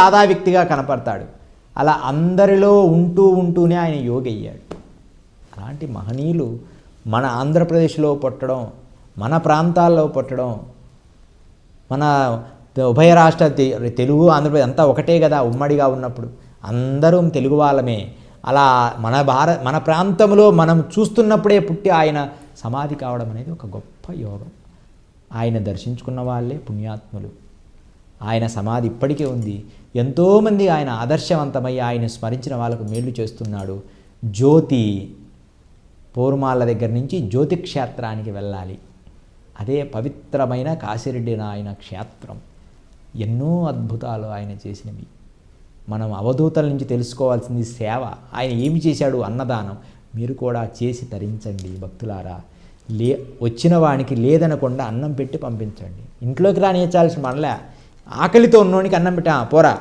సాదా వ్యక్తిగా కనపడతాడు. అలా అందరిలో ఉంటూ ఉంటూనే ఆయన యోగి అయ్యాడు అలాంటి మహనీయులు మన ఆంధ్రప్రదేశ్లో పుట్టడం మన ప్రాంతాల్లో పుట్టడం మన ఉభయ రాష్ట్ర తెలుగు ఆంధ్రప్రదేశ్ అంతా ఒకటే కదా ఉమ్మడిగా ఉన్నప్పుడు. అందరం తెలుగు వాళ్ళమే. అలా మన భారత మన ప్రాంతంలో మనం చూస్తున్నప్పుడే పుట్టి ఆయన సమాధి కావడం అనేది ఒక గొప్ప యోగం. ఆయన దర్శించుకున్న వాళ్ళే పుణ్యాత్ములు. ఆయన సమాధి ఇప్పటికే ఉంది. ఎంతోమంది ఆయన ఆదర్శవంతమై ఆయన స్మరించిన వాళ్ళకు మేలు చేస్తున్నాడు. జ్యోతి పోరుమాల దగ్గర నుంచి జ్యోతి క్షేత్రానికి వెళ్ళాలి. అదే పవిత్రమైన కాశిరెడ్డి నాయన క్షేత్రం. ఎన్నో అద్భుతాలు ఆయన చేసినవి. మనం అవధూతల నుంచి తెలుసుకోవాల్సింది సేవ. ఆయన ఏమి చేశాడు? అన్నదానం. మీరు కూడా చేసి తరించండి భక్తులారా. లే వచ్చిన వానికి లేదనకుండా అన్నం పెట్టి పంపించండి. ఇంట్లోకి రానిచ్చాల్సిన మనలే. ఆకలితో ఉన్నోనికి అన్నం పెట్టా పోరా